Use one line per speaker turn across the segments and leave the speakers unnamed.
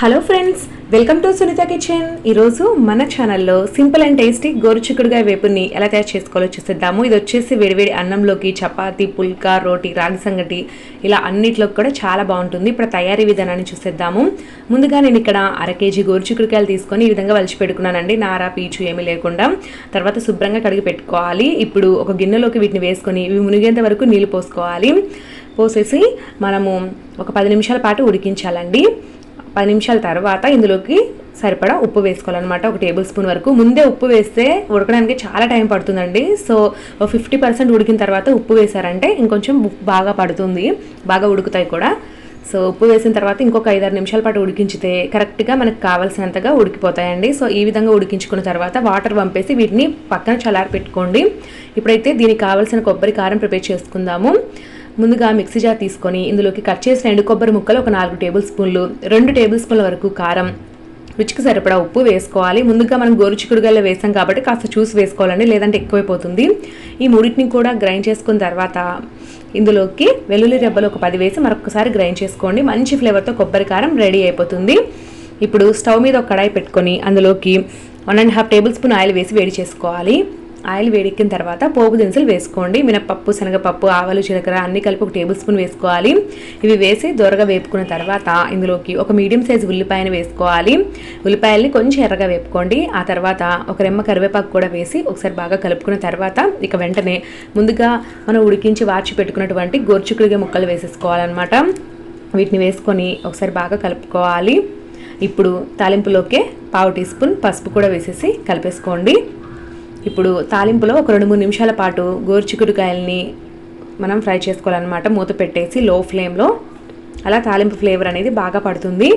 Hello friends welcome to Sunitha kitchen ఈరోజు మన ఛానల్లో సింపుల్ అండ్ టేస్టీ గోరుచిక్కుడుగా వేపుని ఎలా తయారు చేసుకోవాలో చూసేద్దాము. ఇది వచ్చేసి వేడివేడి అన్నంలోకి చపాతి పుల్కా రోటీ రాగి సంగటి ఇలా అన్నిట్లోకి కూడా చాలా బాగుంటుంది. ఇప్పుడు తయారీ విధానాన్ని చూసేద్దాము. ముందుగా నేను ఇక్కడ అర కేజీ గోరుచిక్కుడుకాయలు తీసుకొని ఈ విధంగా వలిచి పెట్టుకున్నానండి. నారా పీచు ఏమీ లేకుండా. తర్వాత శుభ్రంగా కడిగి పెట్టుకోవాలి. ఇప్పుడు ఒక గిన్నెలోకి వీటిని వేసుకొని ఇవి మునిగేంత వరకు నీళ్ళు పోసుకోవాలి. పోసేసి మనము ఒక పది నిమిషాల పాటు ఉడికించాలండి. పది నిమిషాల తర్వాత ఇందులోకి సరిపడా ఉప్పు వేసుకోవాలన్నమాట. ఒక టేబుల్ స్పూన్ వరకు. ముందే ఉప్పు వేస్తే ఉడకడానికి చాలా టైం పడుతుందండి. సో ఫిఫ్టీ పర్సెంట్ ఉడికిన తర్వాత ఉప్పు వేశారంటే ఇంకొంచెం బాగా పడుతుంది. బాగా ఉడుకుతాయి కూడా. సో ఉప్పు వేసిన తర్వాత ఇంకొక ఐదారు నిమిషాల పాటు ఉడికించితే కరెక్ట్గా మనకు కావాల్సినంతగా ఉడికిపోతాయండి. సో ఈ విధంగా ఉడికించుకున్న తర్వాత వాటర్ పంపేసి వీటిని పక్కన చల్లారి పెట్టుకోండి ఇప్పుడైతే దీనికి కావాల్సిన కొబ్బరి కారం ప్రిపేర్ చేసుకుందాము. ముందుగా మిక్సీ జార్ తీసుకొని ఇందులోకి కట్ చేసిన ఎండు కొబ్బరి ముక్కలు ఒక నాలుగు టేబుల్ స్పూన్లు రెండు టేబుల్ స్పూన్ల వరకు కారం. రుచికి సరిపడా ఉప్పు వేసుకోవాలి. ముందుగా మనం గోరుచిక్కుడుగల్లో వేసాం కాబట్టి కాస్త చూసి వేసుకోవాలండి లేదంటే ఎక్కువైపోతుంది. ఈ మూడింటిని కూడా గ్రైండ్ చేసుకున్న తర్వాత ఇందులోకి వెల్లుల్లి రెబ్బలు ఒక పది వేసి మరొకసారి గ్రైండ్ చేసుకోండి. మంచి ఫ్లేవర్తో కొబ్బరి కారం రెడీ అయిపోతుంది. ఇప్పుడు స్టవ్ మీద ఒక కడాయి పెట్టుకొని అందులోకి one and half table spoon oil వేసి వేడి చేసుకోవాలి. ఆయిల్ వేడెక్కిన తర్వాత పోపు దినుసులు వేసుకోండి. మినపప్పు శనగపప్పు ఆవాలు జీలకర్ర అన్ని కలిపి ఒక టేబుల్ స్పూన్ వేసుకోవాలి. ఇవి వేసి దొరగా వేపుకున్న తర్వాత ఇందులోకి ఒక మీడియం సైజ్ ఉల్లిపాయను వేసుకోవాలి. ఉల్లిపాయల్ని కొంచెం ఎర్రగా వేపుకోండి. ఆ తర్వాత ఒక రెమ్మ కరివేపాకు కూడా వేసి ఒకసారి బాగా కలుపుకున్న తర్వాత ఇక వెంటనే ముందుగా మనం ఉడికించి వార్చి పెట్టుకున్నటువంటి గోర్చుకుడిగా ముక్కలు వేసేసుకోవాలన్నమాట. వీటిని వేసుకొని ఒకసారి బాగా కలుపుకోవాలి. ఇప్పుడు తాలింపులోకే పావు టీ స్పూన్ పసుపు కూడా వేసేసి కలిపేసుకోండి. ఇప్పుడు తాలింపులో ఒక రెండు మూడు నిమిషాల పాటు గోరుచిక్కుడుకాయల్ని మనం ఫ్రై చేసుకోవాలన్నమాట. మూత పెట్టేసి లో ఫ్లేమ్లో అలా తాలింపు ఫ్లేవర్ అనేది బాగా పడుతుంది.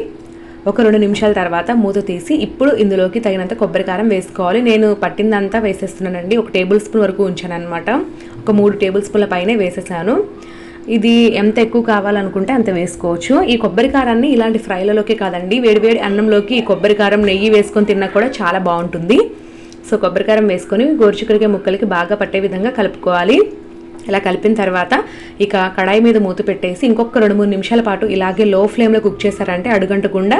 ఒక రెండు నిమిషాల తర్వాత మూత తీసి ఇప్పుడు ఇందులోకి తగినంత కొబ్బరికారం వేసుకోవాలి. నేను పట్టిందంతా వేసేస్తున్నానండి. ఒక టేబుల్ స్పూన్ వరకు ఉంచాను అనమాట ఒక మూడు టేబుల్ స్పూన్ల పైనే వేసేసాను. ఇది ఎంత ఎక్కువ కావాలనుకుంటే అంత వేసుకోవచ్చు. ఈ కొబ్బరి కారాన్ని ఇలాంటి ఫ్రైలలోకే కాదండి. వేడివేడి అన్నంలోకి ఈ కొబ్బరి కారం నెయ్యి వేసుకొని తిన్నా కూడా చాలా బాగుంటుంది. సో కొబ్బరికారం వేసుకొని గోరుచిక్కుడికాయ ముక్కలకి బాగా పట్టే విధంగా కలుపుకోవాలి. ఇలా కలిపిన తర్వాత ఇక కడాయి మీద మూత పెట్టేసి ఇంకొక రెండు మూడు నిమిషాల పాటు ఇలాగే లో ఫ్లేమ్లో కుక్ చేశారంటే అడుగంటకుండా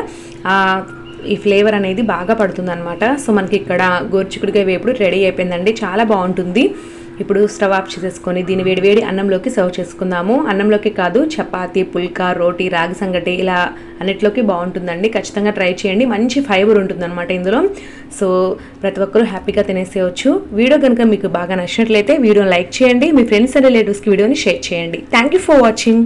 ఈ ఫ్లేవర్ అనేది బాగా పడుతుంది అనమాట సో మనకి ఇక్కడ గోరుచిక్కుడికాయ వేపుడు రెడీ అయిపోయిందండి. చాలా బాగుంటుంది. ఇప్పుడు స్టవ్ ఆఫ్ చేసేసుకొని దీన్ని వేడివేడి అన్నంలోకి సర్వ్ చేసుకుందాము. అన్నంలోకి కాదు చపాతీ పుల్కా రోటీ రాగి సంగటి ఇలా అన్నిట్లోకి బాగుంటుందండి. ఖచ్చితంగా ట్రై చేయండి. మంచి ఫైబర్ ఉంటుందన్నమాట ఇందులో. సో ప్రతి ఒక్కరూ హ్యాపీగా తినేసేయచ్చు. వీడియో కనుక మీకు బాగా నచ్చినట్లయితే వీడియోని లైక్ చేయండి. మీ ఫ్రెండ్స్ అండ్ రిలేటివ్స్కి వీడియోని షేర్ చేయండి. Thank you for watching.